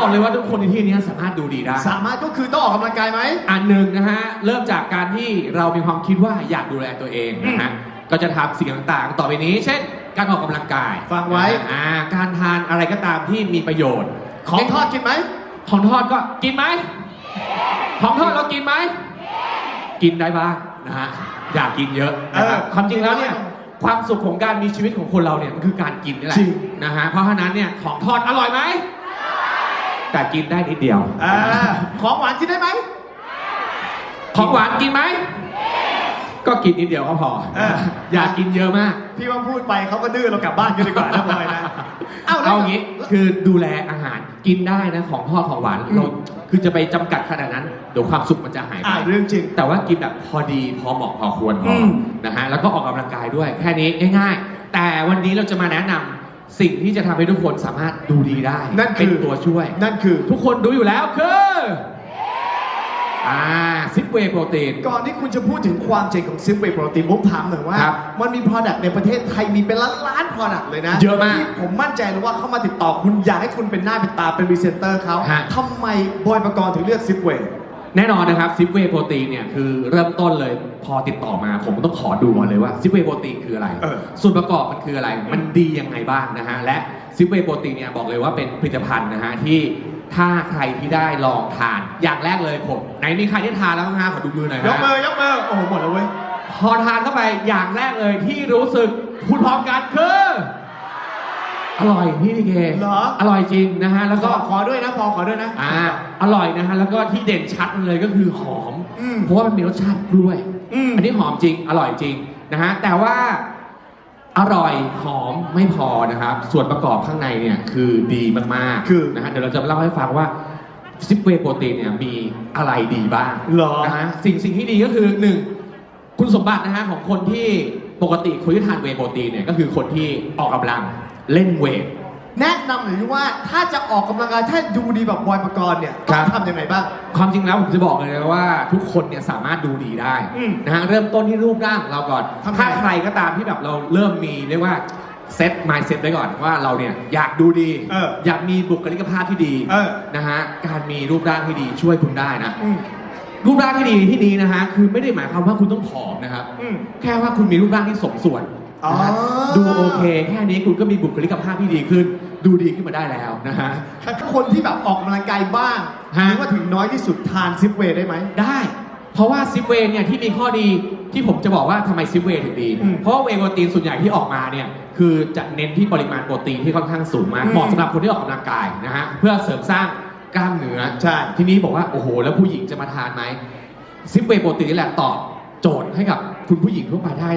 ผมบอกเลยว่าทุกคนในที่นี้สามารถดูดีได้ สามารถก็คือต้องออกกำลังกายไหม อันหนึ่งนะฮะ เริ่มจากการที่เรามีความคิดว่าอยากดูแลตัวเองนะฮะ ก็จะทำสิ่งต่างๆ ต่อไปนี้ เช่น การออกกำลังกายฟังไว้ อ่า การทานอะไรก็ตามที่มีประโยชน์ ของทอดกินไหม ของทอดก็กินไหม ของทอดเรากินไหม กินได้บ้างนะฮะ อยากกินเยอะนะครับเออความจริงแล้วเนี่ยความสุขของการมีชีวิตของคนเราเนี่ยมันคือการกินนี่แหละจริงนะฮะ เพราะฉะนั้นเนี่ยของทอดอร่อยไหม แต่กินได้นิดเดียว อ่าของหวานกินได้ไหม ของหวานกินไหม ก็กินนิดเดียวก็พอเอออย่ากินเยอะมาก พี่ว่าพูดไปเขาก็ดื้อเรากลับบ้านกันดีกว่านะบอยนะเอาแล้วอย่างนี้คือดูแลอาหารกินได้นะของทอดของหวานอืม เราคือจะไปจำกัดขนาดนั้น เดี๋ยวความสุขมันจะหายไปอ่าเรื่องจริง แต่ว่ากินแบบพอดีพอเหมาะพอควรพออม นะฮะแล้วก็ออกกำลังกายด้วย แค่นี้ง่าย ๆ แต่วันนี้เราจะมาแนะนำ สิ่งที่จะทำให้ทุกคนสามารถดูดีได้นั่นเป็คืนอตัวช่วย นั่นคือ ทุกคนดูอยู่แล้วคืออ่าซิปเวย์โปรตีน ก่อนที่คุณจะพูดถึงความเจ๋งของซิปเวย์โปรตีนมุกถามหน่อยว่า ครับมันมี Product ในประเทศไทยมีเป็นล้านล้าน Product เลยนะเยอะมากที่ผมมั่นใจเลยว่าเขามาติดต่อคุณอยากให้คุณเป็นหน้าเป็นตาเป็นรีเซนเตอร์เขาฮะ ทำไมบอยประกรณ์ถึงเลือกซิปเวย์ แน่นอนนะครับซิปเวย์โปรตีนเนี่ยคือเริ่มต้นเลยพอติดต่อมาผมต้องขอดูก่อนเลยว่าซิปเวย์โปรตีนคืออะไร เออ ส่วนประกอบมันคืออะไรมันดียังไงบ้างนะฮะและซิปเวย์โปรตีนเนี่ยบอกเลยว่าเป็นผลิตภัณฑ์นะฮะที่ถ้าใครที่ได้ลองทานอย่างแรกเลยผมไหนมีใครที่ทานแล้วบ้างฮะขอดูมือหน่อยยฮะกมือยกมือโอ้โหหมดแล้วเว้ย พอทานเข้าไปอย่างแรกเลยที่รู้สึกพูดพร้อมกันคือ อร่อยพี่พีเคเหรอ อร่อยจริงนะฮะ แล้วขก็อขอด้วยนะพอขอด้วยนะ อ่า อร่อยนะฮะ แล้วก็ที่เด่นชัดเลยก็คือหอม อืมเพราะว่ามันมีรสชาติกล้วย อืม อันนี้หอมจริง อร่อยจริงนะฮะ แต่ว่าอร่อยหอมไม่พอนะครับ ส่วนประกอบข้างในเนี่ยคือดีมากๆคือนะฮะ เดี๋ยวเราจะเล่าให้ฟังว่าซิปเวย์โปรตีนเนี่ยมีอะไรดีบ้างเหรอ นะฮะ สิ่งสิ่งที่ดีก็คือหนึ่ง คุณสมบัตินะฮะของคนที่ปกติคนที่ทานเวย์โปรตีนเนี่ยก็คือคนที่ออกกำลัง เล่นเวท แนะนำหน่อยว่าถ้าจะออกกำลังกายถ้าดูดีแบบบอยประกรณ์เนี่ยต้ครัองบทำยังไงบ้าง ความจริงแล้วผมจะบอกเลยนะว่าทุกคนเนี่ยสามารถดูดีได้อืมนะฮะเริ่มต้นที่รูปร่างของเราก่อน ทำไง ถ้าใครก็ตามที่แบบเราเริ่มมีเรียกว่าเซตมายเซตไว้ก่อนว่าเราเนี่ยอยากดูดี เอออยากมีบุคลิกภาพที่ดีเออ นะฮะการมีรูปร่างที่ดีช่วยคุณได้นะ อืม รูปร่างที่ดีที่นี้นะฮะคือไม่ได้หมายความว่าคุณต้องผอมนะครับ อืม แค่ว่าคุณมีรูปร่างที่สมส่วนนะฮะ อ๋อ ดูโอเค แค่นี้คุณก็มีบุคลิกภาพที่ดีขึ้น ดูดีขึ้นมาได้แล้วนะฮะถ้าคนที่แบบออกกำลังกายบ้างฮะหรือว่าถึงน้อยที่สุดทานซิปเวย์ได้ไหม ได้ เพราะว่าซิปเวย์เนี่ยที่มีข้อดีที่ผมจะบอกว่าทำไมซิปเวย์ถึงดีอืมเพราะว่าเวย์โปรตีนส่วนใหญ่ที่ออกมาเนี่ยคือจะเน้นที่ปริมาณโปรตีนที่ค่อนข้างสูงมากอืมเหมาะสำหรับคนที่ออกกำลังกายนะฮะเพื่อเสริมสร้างกล้ามเนื้อใช่ทีนี้บอกว่าโอ้โห แล้วผู้หญิงจะมาทานไหมซิปเวย์โปรตีนนี่แหละตอบ โจทย์ให้กับคุณผู้หญิงทั่วไปได้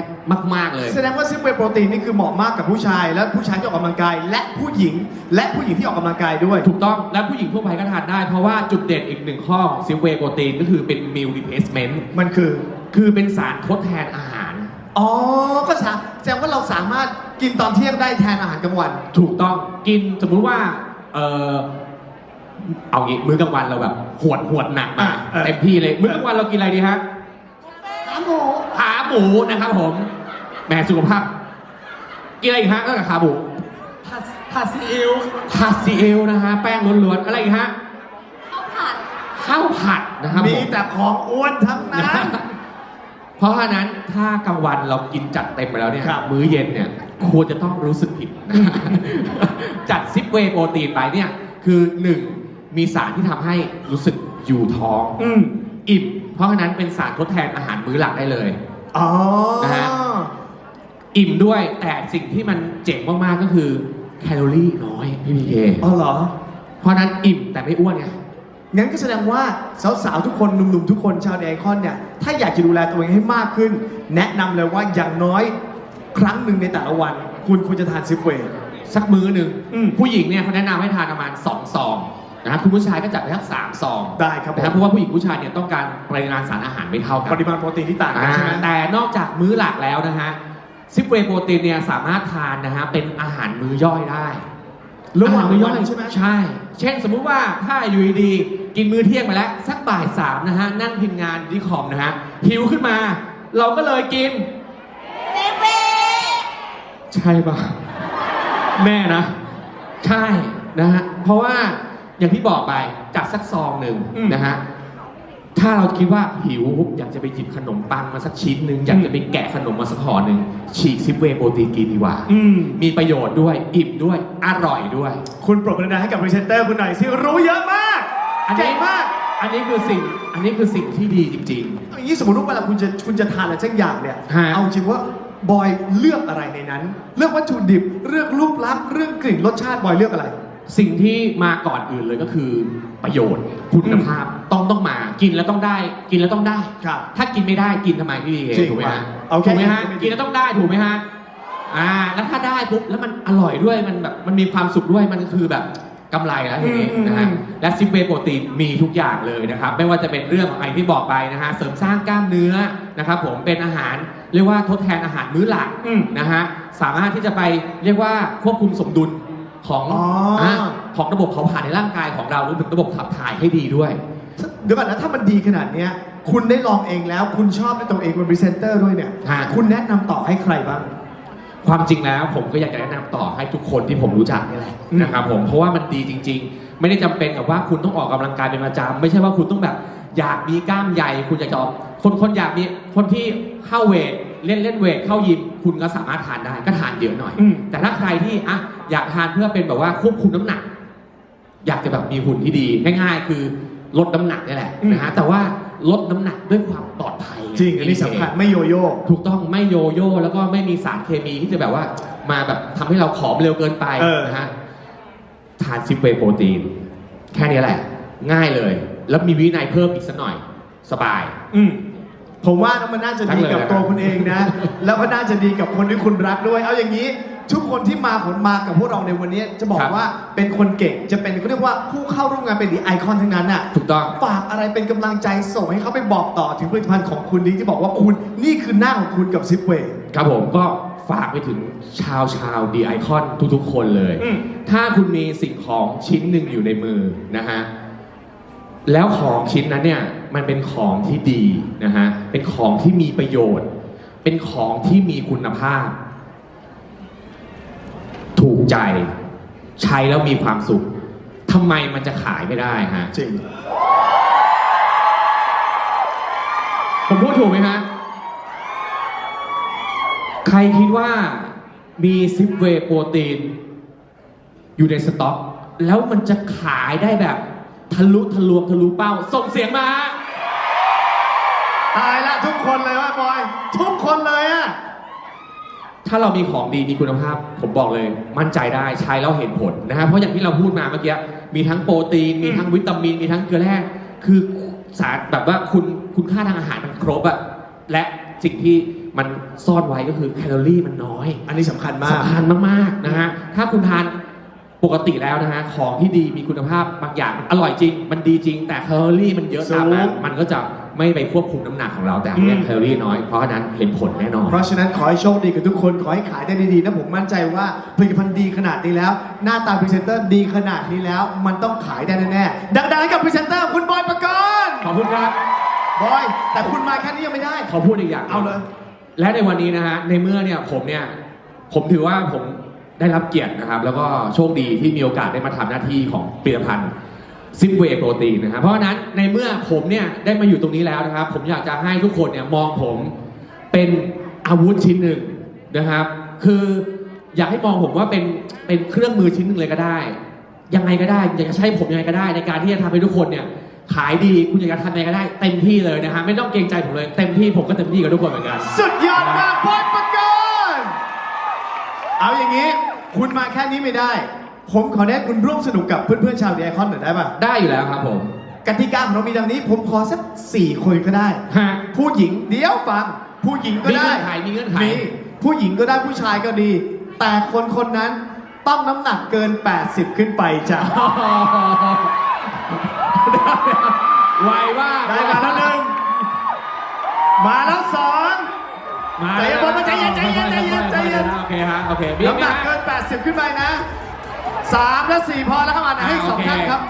มาก ๆ เลย แสดงว่าซิปเวย์โปรตีนนี่คือเหมาะมากกับผู้ชาย และผู้ชายที่ออกกำลังกาย และผู้หญิง และผู้หญิงที่ออกกำลังกายด้วย ถูกต้องและผู้หญิงทั่วไปก็ทานได้ เพราะว่าจุดเด่นอีกหนึ่งข้อของซิปเวย์โปรตีนก็คือเป็นมิลรีเพสเมนต์มันคือ คือเป็นสารทดแทนอาหาร อ๋อ ก็สาแสดงว่าเราสามารถกินตอนเที่ยงได้แทนอาหารกลางวัน ถูกต้องกินสมมุติว่าเออเอางี้มื้อกลางวันเราแบบหวดหวดหนักมาอะเออ เต็มที่เลยมื้อกลางวันเรากินอะไรดีฮะขา หมูขาหมูนะครับผมแหมสุขภาพกินอะไรอีกฮะนอกจากขาหมูผัดผัดซีอิ๊วผัดซีอิ๊วนะฮะแป้งล้วนๆอะไรอีกฮะข้าวผัดข้าวผัดนะครับมีผมแต่ของอ้วนทั้งนั้น เพราะฉะนั้นถ้ากลางวันเรากินจัดเต็มไปแล้วเนี่ยครับ มื้อเย็นเนี่ยควรจะต้องรู้สึกผิดนะ จัดซิปเวย์โปรตีนไปเนี่ย คือหนึ่งมีสารที่ทำให้รู้สึกอยู่ท้อง อืม อิ่ม เพราะฉะนั้นเป็นสารทดแทนอาหารมื้อหลักได้เลย อ๋อนะฮะ อิ่มด้วยแต่สิ่งที่มันเจ๋งมาก ๆ ก็คือแคลอรี่น้อยพี่พีเคอ๋อเหรอ เพราะฉะนั้นอิ่มแต่ไม่อ้วนไง งั้นก็แสดงว่าสาวๆทุกคนหนุ่มๆทุกคนชาวเนไอคอนเนี่ย ถ้าอยากจะดูแลตัวเองให้มากขึ้น แนะนำเลยว่าอย่างน้อยครั้งหนึ่งในแต่ละวัน คุณควรจะทานซิปเวย์สักมื้อหนึ่งอืม ผู้หญิงเนี่ยเขาแนะนำให้ทานประมาณ2ซอง นะฮะคุณผู้ชายก็จัดไปสักสามซองได้ครับผมนะฮะเพราะว่าผู้หญิงผู้ชายเนี่ยต้องการปริมาณสารอาหารไม่เท่ากัปริมาณโปรตีนที่ต่างกันใช่ไหมอ่าแต่นอกจากมื้อหลักแล้วนะฮะซิปเวย์โปรตีนเนี่ยสามารถทานนะฮะเป็นอาหารมื้อย่อยได้ระหว่างอามื้วันใช่ไหมใช่ เช่นสมมุติว่าถ้าอยู่ดีๆกินมื้อเที่ยงไปแล้ว สักบ่ายสามนะฮะนั่งพิมพ์งานที่คอมนะฮะหิวขึ้นมา เราก็เลยกิน เซเว่นใช่ปะแม่นะ ใช่นะฮะเพราะว่า อย่างที่บอกไปจัดสักซองหนึ่งอืมนะฮะถ้าเราคิดว่าหิวอยากจะไปหยิบขนมปังมาสักชิ้นหนึ่งอยากจะไปแกะขนมมาสักห่อหนึ่งฉีกซิปเวย์โปรตีนกินดีกว่าอืม มีประโยชน์ด้วยอิ่มด้วยอร่อยด้วย คุณปรบมือดังๆให้กับพรีเซนเตอร์คุณหน่อยสิรู้เยอะมากอันนี้ เก่งมากอันนี้คือสิ่งอันนี้คือสิ่งที่ดีจริงอย่างนี้สมมติว่าเวลาคุณจะคุณจะทานอะไรสักอย่างเนี่ยฮะ เอาจริงว่าบอยเลือกอะไรในนั้น เลือกวัตถุดิบเรื่องรูปลักษณ์เรื่องกลิ่นรสชาติบอยเลือกอะไรๆ สิ่งที่มาก่อนอื่นเลยก็คือประโยชน์คุณภาพต้องต้องมากินแล้วต้องได้กินแล้วต้องได้ ครับ ถ้ากินไม่ได้กินทำไมพี่ดีเอจริงถูกไหมฮะเอาแค่ถูกไหมฮะกินไม่ได้กินแล้วต้องได้ถูกไหมฮะอ่า แล้วถ้าได้ปุ๊บแล้วมันอร่อยด้วยมันแบบมันมีความสุขด้วยมันคือแบบกำไรแล้วทีนี้อืมนะฮะ อืม และซิปเวย์โปรตีนมีทุกอย่างเลยนะครับ ไม่ว่าจะเป็นเรื่องของไอที่บอกไปนะฮะเสริมสร้างกล้ามเนื้อนะครับผมเป็นอาหารเรียกว่าทดแทนอาหารมื้อหลัก อืม นะฮะสามารถที่จะไปเรียกว่าควบคุมสมดุล ของอ๋ออะของระบบเผาผลาญในร่างกายของเรารวมถึงระบบขับถ่ายให้ดีด้วย เดี๋ยวก่อนนะถ้ามันดีขนาดเนี้ย คุณได้ลองเองแล้ว คุณชอบในตัวเองเป็นพรีเซนเตอร์ด้วยเนี่ย ฮะ คุณแนะนำต่อให้ใครบ้าง ความจริงแล้วผมก็อยากจะแนะนำต่อให้ทุกคนที่ผมรู้จักนี่แหละอืม นะครับผมเพราะว่ามันดีจริง ๆ ไม่ได้จำเป็นกับว่าคุณต้องออกกำลังกายเป็นประจำไม่ใช่ว่าคุณต้องแบบ อยากมีกล้ามใหญ่ คุณอยากจะออกคนคนอยากมีคนที่เข้าเวทเล่นเล่นเวทเข้ายิมคุณก็สามารถทานได้ก็ทานเยอะหน่อย อืม แต่ถ้าใครที่อะ อยากทานเพื่อเป็นแบบว่าควบคุมน้ำหนัก อยากจะแบบมีหุ่นที่ดีง่ายๆ คือลดน้ำหนักนี่แหละอืมนะฮะแต่ว่าลดน้ำหนักด้วยความปลอดภัย จริงอันนี้สำคัญไม่โยโย่ถูกต้องไม่โยโย่แล้วก็ไม่มีสารเคมีที่จะแบบว่ามาแบบทำให้เราผอมเร็วเกินไปเออนะฮะทานซิปเวย์โปรตีน แค่นี้แหละ ง่ายเลย แล้วมีวินัยเพิ่มอีกสักหน่อย สบาย อืมผมว่านะมันน่าจะดีกับทั้งเลยตัวคุณเองนะ แล้วก็น่าจะดีกับคนที่คุณรักด้วย เอาอย่างนี้ ทุกคนที่มาผลมากับพวกเราในวันนี้จะบอกว่าเป็นคนเก่งจะเป็นเขาเรียกว่าผู้เข้าร่วมงานเป็นดีไอคอนทั้งนั้นน่ะถูกต้อง ฝากอะไรเป็นกำลังใจส่งให้เขาไปบอกต่อถึงผลิตภัณฑ์ของคุณนี้ที่บอกว่าคุณนี่คือหน้าของคุณกับซิปเวย์ ครับผมก็ฝากไปถึงชาวชาวดีไอคอนทุกๆ คนเลย อืม ถ้าคุณมีสิ่งของชิ้นหนึ่งอยู่ในมือนะฮะ แล้วของชิ้นนั้นเนี่ยมันเป็นของที่ดีนะฮะ เป็นของที่มีประโยชน์ เป็นของที่มีคุณภาพ ถูกใจ ใช้แล้วมีความสุขทำไมมันจะขายไม่ได้ฮะ จริง ผมพูดถูกไหมฮะ ใครคิดว่ามีซิปเวย์โปรตีน อยู่ในสต็อก แล้วมันจะขายได้แบบ ทะลุทะลวงทะลุเป้า ส่งเสียงมาฮะ ตายละทุกคนเลยว่าบอย ทุกคนเลยอะ ถ้าเรามีของดีมีคุณภาพ ผมบอกเลย มั่นใจได้ใช้แล้วเห็นผลนะฮะเพราะอย่างที่เราพูดมาเมื่อกี้มีทั้งโปรตีน มีทั้งวิตามิน มีทั้งเกลือแร่คือสารแบบว่าคุณคุณค่าทางอาหารมันครบอะและสิ่งที่มันซ่อนไว้ก็คือแคลอรี่มันน้อย อันนี้สำคัญมาก สำคัญมากๆนะฮะ ถ้าคุณทาน ปกติแล้วนะฮะของที่ดีมีคุณภาพบางอย่างมันอร่อยจริง มันดีจริง แต่แคลอรี่มันเยอะตามมาสูงมันก็จะไม่ไปควบคุมน้ำหนักของเราแต่อันเนี้ยอืม แคลอรี่น้อยเพราะฉะนั้นเห็นผลแน่นอน เพราะฉะนั้นขอให้โชคดีกับทุกคน ขอให้ขายได้ดีๆนะผมมั่นใจว่าผลิตภัณฑ์ดีขนาดนี้แล้ว หน้าตาพรีเซนเตอร์ดีขนาดนี้แล้ว มันต้องขายได้แน่ๆดังๆให้กับพรีเซนเตอร์คุณบอยปกรณ์ขอบคุณครับ บอย แต่คุณมาแค่นี้ยังไม่ได้ ขอพูดอีกอย่าง เอาเลย และในวันนี้นะฮะ ในเมื่อเนี่ยผมเนี่ย ผมถือว่าผม ได้รับเกียรตินะครับ แล้วก็โชคดีที่มีโอกาสได้มาทำหน้าที่ของผลิตภัณฑ์ซิปเวย์โปรตีนนะครับเพราะฉะนั้นในเมื่อผมเนี่ยได้มาอยู่ตรงนี้แล้วนะครับ ผมอยากจะให้ทุกคนเนี่ยมองผมเป็นอาวุธชิ้นหนึ่งนะครับ คืออยากให้มองผมว่าเป็นเป็นเครื่องมือชิ้นหนึ่งเลยก็ได้ ยังไงก็ได้อยากจะใช้ผมยังไงก็ได้ ในการที่จะทำให้ทุกคนเนี่ยขายดีคุณอยากจะทำยังไงก็ได้ เต็มที่เลยนะฮะไม่ต้องเกรงใจผมเลยเต็มที่ผมก็เต็มที่กับทุกคนเหมือนกัน สุดยอดมากบอยปกรณ์ เอาอย่างนี้ คุณมาแค่นี้ไม่ได้ ผมขอแนะคุณร่วมสนุกกับเพื่อนๆชาวดีไอคอนหน่อยได้ป่ะได้อยู่แล้วครับผมกติกาของเรามีดังนี้ ผมขอสักสี่คนก็ได้ ฮะ ผู้หญิงเดี๋ยวฟัง ผู้หญิงก็มีได้เงื่อนไขมีเงื่อนไขมีผู้หญิงก็ได้ผู้ชายก็ดี แต่คนคนนั้นต้องน้ำหนักเกิน 80 ขึ้นไปจ้ะ ไวว่าได้มาแล้วหนึ่งมาแล้วสองมาใจเย็นแล้วใจ เย็นใจเย็นใจเย็นใจเย็นโอเคฮะโอเคมีน้ำหนักไหมเกิน 80 ขึ้นไปนะสามและสี่พอแล้วครับอ่านให้สองท่านครับ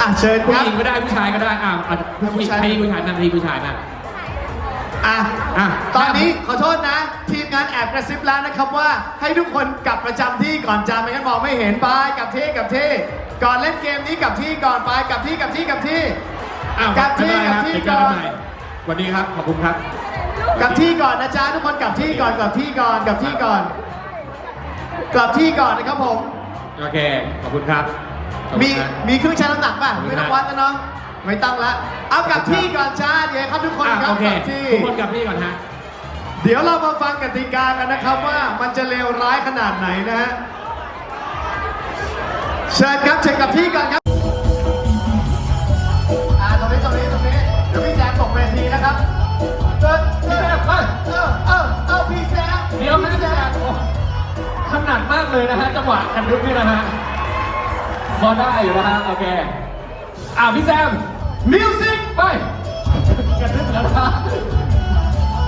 อะเชิญคผู้รับ หญิงก็ได้ผู้ชายก็ได้อ่าอะผู้ชายให้ผู้ชายนั่งให้ผู้ชายนั่งอะอะ ตอนนี้ขอโทษนะ ทีมงานแอบกระซิบแล้วนะครับว่าให้ทุกคนกลับประจำที่ก่อนจะไม่งั้นมองไม่เห็นไปกลับที่กลับที่ ก่อนเล่นเกมนี้กลับที่ก่อนไปกลับที่กลับที่กลับที่ อ้าวกลับที่ไม่เป็นไรครับกลับที่เดี๋ยวเจอกันใหม่ส วัสดีครับขอบคุณครับกลับที่ก่อนนะจ๊ะทุกคนกลับที่ก่อนกลับที่ก่อนกลับที่ก่อน กลับที่ก่อนนะครับผม โอเค ขอบคุณครับขอบคุณมีครับ มีเครื่องชั่งน้ำหนักป่ะขอบคุณไม่ต้องครับวัดนะเนาะไม่ต้องละเอากลับที่ก่อนจ้าเดี๋ยวครับทุกคนอะครับโอเคกลับที่ ทุกคนกลับที่ก่อนฮะ เดี๋ยวเรามาฟังกติกากันนะครับว่ามันจะเลวร้ายขนาดไหนนะฮะเชิญครับเชิญกลับที่ก่อนครับ เออเออเออเออเออเออพี่แซมเดี๋ยวนะพี่แซมโอ้ถนัดมากเลยนะฮะจังหวะกันลุกนี่นะฮะพอได้อยู่นะฮะโอเคอ่าพี่แซมมิวสิกไปกันลุกแล้วนะ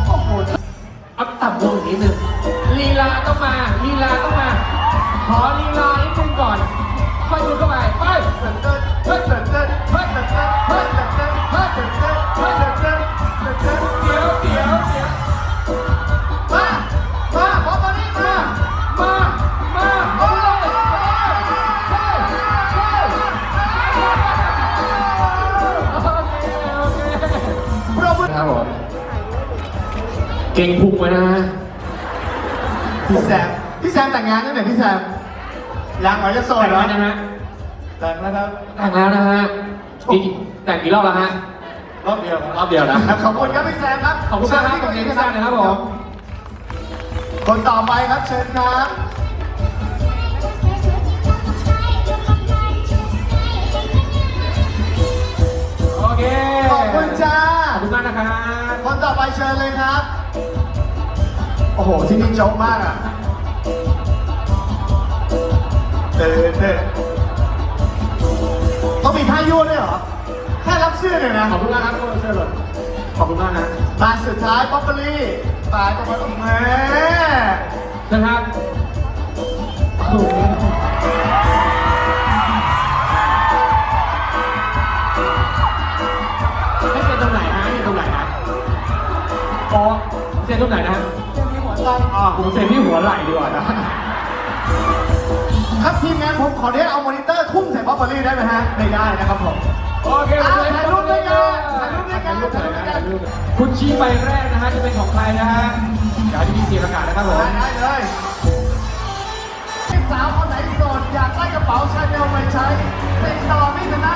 โอ้โหเอาต่ำลงอีกนิดนึงลีลาต้องมาลีลาต้องมา ขอลีลานิดนึงก่อนค่อยดูเข้าไปไป เก่งพุงไว้นะฮะพี่แซมพี่แซมแต่งงานตั้งแต่พี่แซมยังเหรอจะโสดแต่งเหรอแล้วนะฮะแต่งแล้วครับแต่งแล้วนะฮะอีกแต่งกี่รอบแล้วฮะรอบเดียวรอบเดียวนะขอบคุณครับพี่แซมครับขอบคุณมากครับขอบคุณพี่แซมนะครับผมคนต่อไปครับเชิญครับ เคขอบคุณจ้า ขอบคุณมากนะครับ คนต่อไปเชิญเลยครับ โอ้โห ที่นี่โจ๊กมากอะเดินเดินต้องมีท่ายั่วด้วยเหรอ แค่รับเสื้อเนี่ยนะ ขอบคุณมากครับทุกคนเชิญเลยขอบคุณมากนะมาสุดท้ายป๊อปเปอรี่ตายตรงมาตรงแม่นะครับ นตรงไหนนะฮะที่หัวใจอ่ผมเซ็นที่หัวไหล่ดีกว่านะครับทีมงานผมขอเนี้เอามอนิเตอร์ทุ่มใส่ป๊อปเปอรี่ได้ไหมฮะไม่ได้นะครับผมโอเคถ่ายรูปด้วยกันถ่ายรูปด้วยกันถ่ายรูปหน่อยนะถ่ายรูปคุณชี้ใบแรกนะฮะจะเป็นของใครนะฮะเดี๋ยวที่มีเสียงประกาศนะครับผมได้เลยสาวคนไหนโสดอยากได้กระเป๋าชาแนลไปใช้ติดต่อมิสนัทเซ